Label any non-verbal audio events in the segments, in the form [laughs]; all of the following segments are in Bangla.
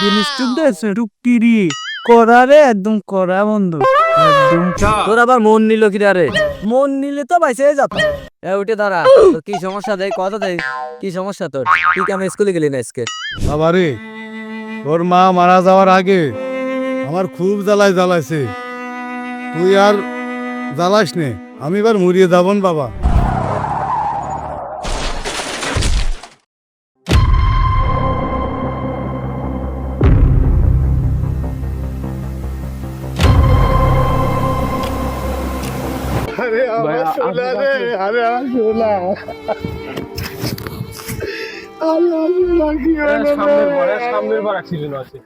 জিনিসটা দেখছ একটু পিরি করা। রে একদম করা বন্ধু। একদম। তোর আবার মন নিল কি রে? মন নিলে তো বাইসে যাত উঠে দাঁড়া। তোর কি সমস্যা দেয় কথা দেয় কি সমস্যা তোর? তুই কি আমি স্কুলে গেলি না আজকে? বাবা রে তোর মা মারা যাওয়ার আগে আমার খুব জ্বালায় জ্বালাইছে। তুই আর জ্বালাস নে। আমি এবার মরিয়ে যাবন বাবা। শোলা রে আরে আমার কি হলো রে? সামনের বার অ্যাক্সিডেন্ট আছে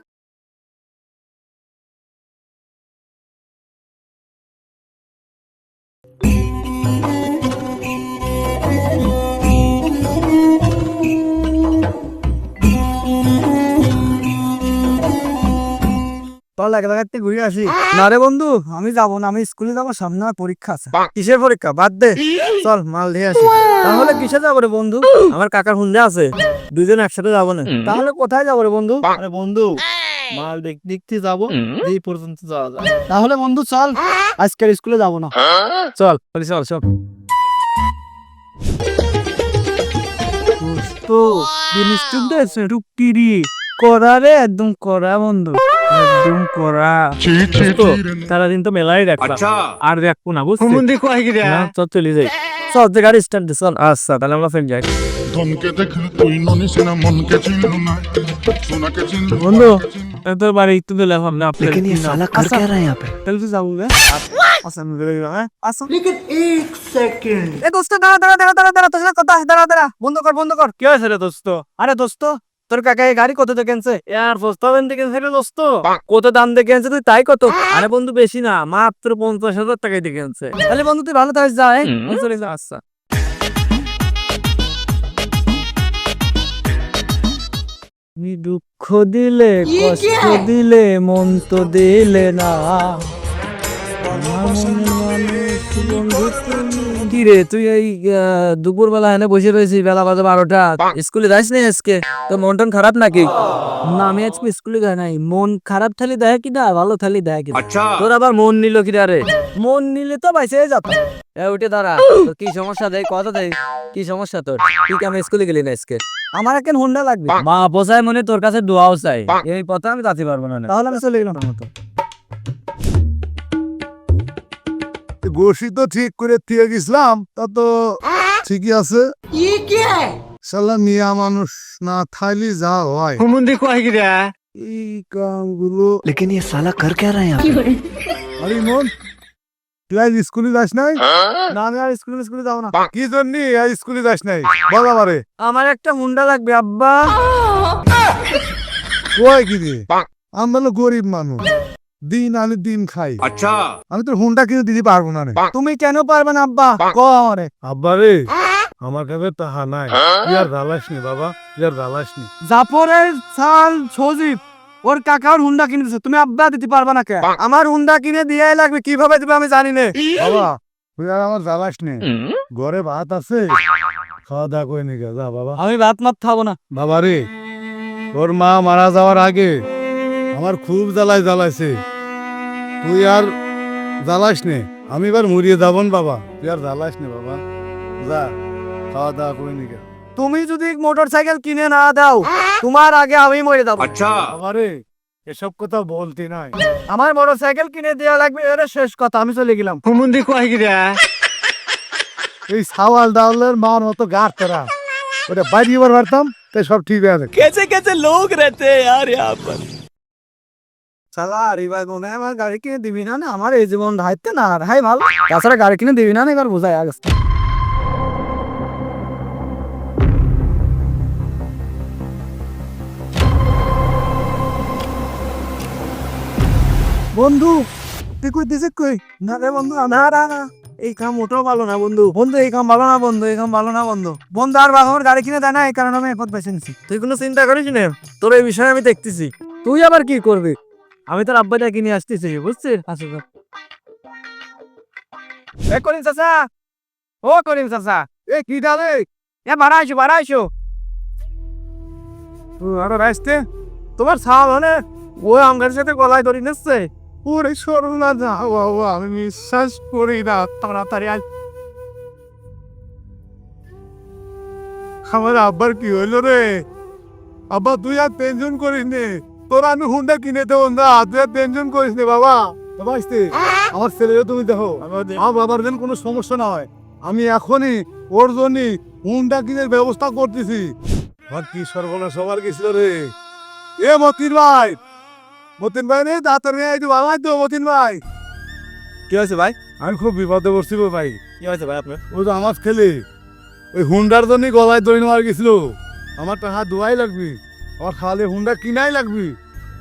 চল এক জায়গাতে ঘুরে আসি। না রে বন্ধু আমি যাব না আমি স্কুলে যাব সামনে আমার পরীক্ষা আছে। কিসের পরীক্ষা? বাদ দে। চল মাল দিয়ে আসি। তাহলে কিসে যাব রে বন্ধু? আমার কাকার হুন্ডে আছে। দুজন একসাথে যাব না। তাহলে কোথায় যাব রে বন্ধু? আরে বন্ধু মাল দেখ দেখতে যাব। এই পর্যন্ত যাওয়া যায়। তাহলে বন্ধু চল। আজকের স্কুলে যাব না। চল বলি চল চল। তো জিনিসটা করা রে একদম করা বন্ধু। একদম করা সারাদিন তো মেলাই দেখলাম আর দেখবো না বুঝছিস না, চল চলে যাই চল যে গাড়ি স্ট্যান্ড চল আচ্ছা তাহলে আমরা ফ্রেন্ড যাই ধনকে দেখলে তুই ননিস না মনকে চিনলু না সোনাকে চিনলু বন্ধু তোর বাড়ি একটু দিলে ভাবনা আপনি लेकिन ये साला कर क्या रहा है यहाँ पे चल तू जाऊ বে আচ্ছা আমি বেরিয়ে গেলাম হ্যাঁ আচ্ছা लेकिन एक सेकंड এ দোস্ত দাঁড়া দাঁড়া দাঁড়া দাঁড়া দাঁড়া তোর সাথে কথা আছে দাঁড়া দাঁড়া বন্ধ কর বন্ধ কর কি হয়েছে রে দোস্ত আরে দোস্ত তোর কাকা এই গাড়ি কত কিনছে? ইয়ার প্রস্তাব এনে কিনছে রে দোস্ত। কত দাম দিয়ে কিনছে তুই তাই কত? আরে বন্ধু বেশি না মাত্র পঞ্চাশ হাজার টাকায় দিয়ে কিনছে। তাহলে বন্ধু তুই ভালো থাকিস যা চলে যা আচ্ছা। দুঃখ দিলে কষ্ট দিলে মন তো দিলে না। কি রে তুই এই দুপুর বেলা এনে বসে রয়েছিস বেলা বাজে বারোটা। স্কুলে নি আজকে? তোর মন টন খারাপ নাকি? না আমি আজকে স্কুলে যাই নাই। মন খারাপ থালি দেয় কি না ভালো থালি দেয় কি তোর আবার মন নিল কি রে? মন নিলে তো বাইসে যাত। এ উঠে দাঁড়া। তোর কি সমস্যা দেয় কথা দেয় কি সমস্যা তোর? তুই কি আমি স্কুলে গেলি না আজকে? আমার এখন হুন্ডা লাগবে। মা পোষায় মনে তোর কাছে দোয়াও চাই। এই পথে আমি যাতে পারব না তাহলে আমি চলে গেলাম মতো। গোসি তো ঠিক করে দিয়ে গেছিলাম তা তো ঠিকই আছে শালা মিয়া মানুষ না থাইলি যা হয় এই কামগুলো लेकिन ये साला कर क्या रहा है यहाँ पे আরে মন তুই আজ স্কুলে যাস নাই না আমি আর স্কুলে স্কুলে যাবো না কি জন্য আজ স্কুলে যাস নাই বল আমারে আমার একটা হুন্ডা লাগবে আব্বা কয় কি রে আমি হলো গরিব মানুষ দিন আমি দিন খাই। আচ্ছা। আমি তোর হুন্ডা কিনে দিতে পারব না রে। তুমি কেন পারবে না আব্বা? ক আমারে। আব্বা রে আমার কাছে তাহা নাই। তুই আর জ্বালাস নি বাবা। তুই আর নি। জাফরের সাল সজীব ওর কাকার হুন্ডা কিনে দিছে। তুমি আব্বা দিতে পারবা না কে? আমার হুন্ডা কিনে দিয়ে লাগবে কীভাবে দিবে আমি জানি না। বাবা তুই আর আমার জ্বালাস নি। ঘরে ভাত আছে? খাওয়া দাওয়া করে নিকে যা বাবা। আমি ভাত মাত খাব না। বাবা রে তোর মা মারা যাওয়ার আগে আমার খুব জ্বালায় জ্বালাইছে। তুই আর জ্বালাস নে আমি এবার মরিয়ে যাবন বাবা। তুই আর জ্বালাস নে বাবা। যা খাওয়া দাওয়া করে নিকে তুমি যদি মোটর সাইকেল কিনে না দাও তোমার আগে আমি মরে যাব। বাবা রে এসব কথা বলতে নাই। আমার মোটর সাইকেল কিনে দেওয়া লাগবে এর শেষ কথা আমি চলে গেলাম। এই সাওয়াল ডাউলের মার মতো গাছ তোরা। ওটা বাইরে এবার পারতাম তাই সব ঠিক আছে সালা রিভাই মনে হয় আমার গাড়ি কিনে দিবি না আমার এই জীবন ধাইতে না হাই ভালো। তাছাড়া গাড়ি কিনে দিবি না এবার বোঝাই আগে বন্ধু, তুই কই দিছে কই? না রে বন্ধু না না না, এই কাম মোটেও ভালো না বন্ধু। বন্ধু, এই কাম ভালো না বন্ধু, এই কাম ভালো না বন্ধু। বন্ধু, আর বাবা আমার গাড়ি কিনে দেয় না, এই কারণে আমি এখন বেছে নিছি। তুই কোনো চিন্তা করিস না, তোর এই বিষয়ে আমি দেখতেছি। তুই আবার কি করবি? আমি তোর আব্বাটা কিনে আসতেছি, বুঝছিস? আচ্ছা। এ করিম চাচা! ও করিম চাচা! এ কি ডালে এ? বাড়াইছো বাড়াইছো আরও রাইস্তে তোমার ছাওয়াল মানে ওই আমার সাথে গলায় ধরে নিচ্ছে। ওরে সরুনা যা বাবা, আমি বিশ্বাস করি না, তাড়াতাড়ি আয়। আমার আব্বার কি হইল রে? আব্বা, তুই আর টেনশন করিস নে। তোর আমি হুন্ডা কিনে দেবো না তুই আর টেনশন করিস নে বাবা। বাবা আসতে আমার ছেলেও তুমি দেখো আমার বাবার যেন কোনো সমস্যা না হয়। আমি এখনই ওর জন্যই হুন্ডা কিনের ব্যবস্থা করতেছি। আমার কি সর্বনাশ সবার গেছিল রে? এ মতিন ভাই মতিন ভাই রে দাঁতর নিয়ে আইতো বাবা তো মতিন ভাই। কি হয়েছে ভাই? আমি খুব বিপদে পড়ছি গো ভাই। কি হয়েছে ভাই আপনার? ও তো আমার ছেলে। ওই হুন্ডার জন্য গলায় দড়ি নেওয়ার গেছিল। আমার টাকা দোয়াই লাগবে। ওর খালি হুন্ডা কিনাই লাগবি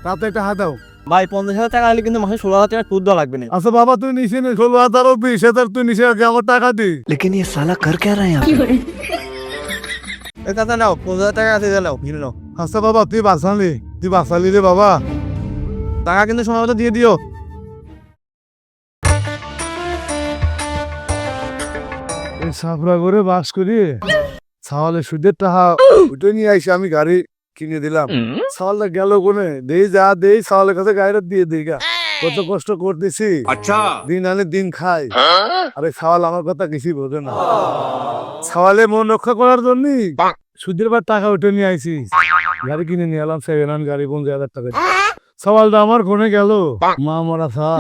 তাতে একটা হাতাও ভাই পঞ্চাশ হাজার টাকা হলে কিন্তু মাসে ষোলো হাজার টাকা সুদ দেওয়া লাগবে না আচ্ছা বাবা তুই নিচে নে ষোলো হাজার ও বিশ হাজার তুই নিচে আগে আমার টাকা দি লেকিন ইয়ে সালা কর কে রা এ কথা নাও পঞ্চাশ হাজার টাকা আছে নাও ভিড় নাও আচ্ছা বাবা তুই বাঁচালি তুই বাঁচালি রে বাবা টাকা কিন্তু সময় মতো দিয়ে দিও সাফরা করে বাস করি ছাওয়ালে সুদের টাকা উঠে নিয়ে আইসি আমি গাড়ি কিনে দিলাম। ছাওয়ালটা গেল কোনে? দেই যা দেই ছাওয়ালের কাছে গাড়িটা দিয়ে দিই গা। কত কষ্ট করতেছি। আচ্ছা। দিন আনে দিন খাই। আরে ছাওয়াল আমার কথা কিছুই বোঝে না। ছাওয়ালে মন রক্ষা করার জন্য সুদের বার টাকা উঠে নিয়ে আইছি। গাড়ি কিনে নিয়ে এলাম সেভেন হান গাড়ি পঞ্চাশ হাজার টাকা দিয়ে। ছাওয়ালটা আমার কোনে গেল? মা মরা ছাওয়াল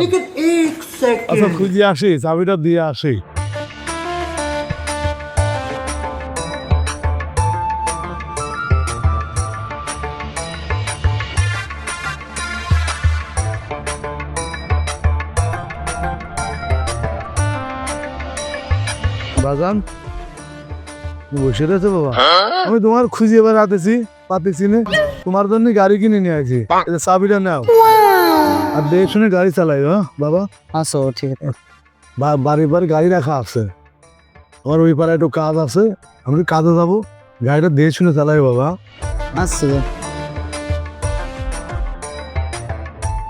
আচ্ছা খুঁজে আসি চাবিটা দিয়ে আসি। বাজান। বসে রয়েছে বাবা। আমি তোমার খুঁজে এবার হাতেছি পাতেছি না। তোমার জন্য গাড়ি কিনে নিয়ে আসি চাবিটা নাও। আর দেখে শুনে গাড়ি চালাই হ্যাঁ বাবা? আসো ঠিক আছে। বাড়ি বাড়ি গাড়ি রাখা আছে। আমার ওই পাড়ায় একটু কাজ আছে। আমি কাজে যাব। গাড়িটা দেখে শুনে চালাই বাবা। আসো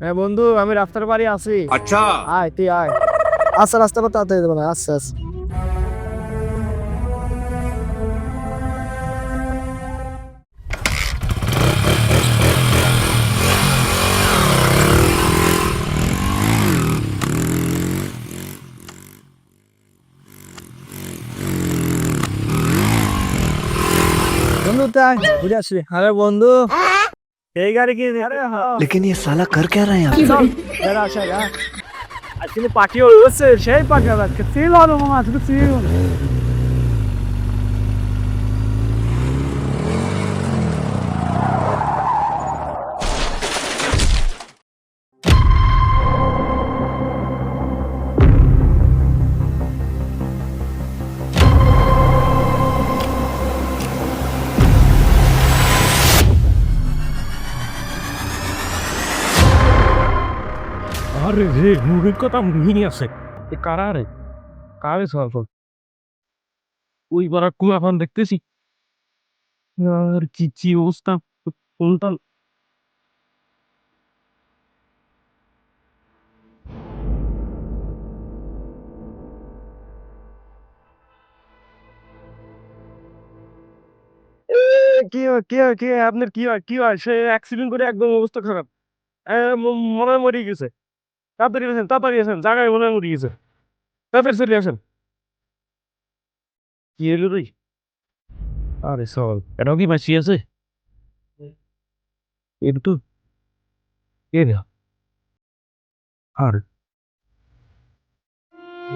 হ্যাঁ বন্ধু আমি রাস্তার বাড়ি আছি। আচ্ছা। আয় তুই আয়। আচ্ছা রাস্তার পর তাড়াতাড়ি দেবো না। আচ্ছা আচ্ছা বন্ধু তাই ঘুরে আসি। আরে বন্ধু। यही गाड़ी रही अरे हाँ। लेकिन ये साला कर क्या रहे हैं आप? [laughs] पार्टी पार्टी আরে রে, মুভির কথা মুহিনী আছে এ কারা রে? কারে সল ওই পাড়ার কুয়া এখন দেখতেছি। আর কি কি অবস্থা? কোনটা কি কি কি আপনার কি হয় কি হয়? সে অ্যাক্সিডেন্ট করে একদম অবস্থা খারাপ। মনে মরে গেছে। তাড়াতাড়ি আসেন তাড়াতাড়ি আসেন জায়গায় মনে মরে গেছে। তাড়াতাড়ি চলে আসেন কি হলো রে? আরে সল এটাও কি মাসি আছে? এটা তো কে না আর?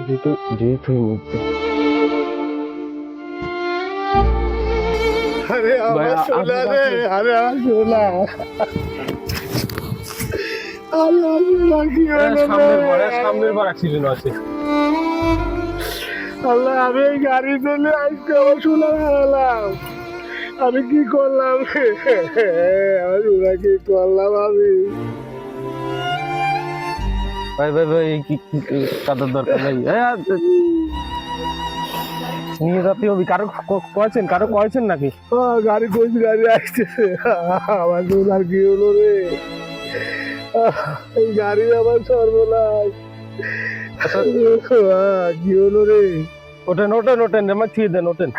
যেহেতু যেহেতু আরে আমার সোনা রে আরে আমার সোনা সামনের বার অ্যাক্সিডেন্ট আছে আল্লাহ আমি এই গাড়ি চলে আজকে আমার সোনা হারালাম আমি কি করলাম? আমি ওরা কি করলাম আমি। ভাই ভাই ভাই কি কাদার দরকার নেই? নিয়ে যাতে হবে কারও কয়েছেন? কারও কয়েছেন নাকি? গাড়ি গাড়ি আসতেছে আমার আর কি হলো রে? এই গাড়ি আমার সর্বনাশ। কি হলো রে? ওঠেন ওঠেন ওঠেন আমার ছুঁয়ে দেন ওঠেন।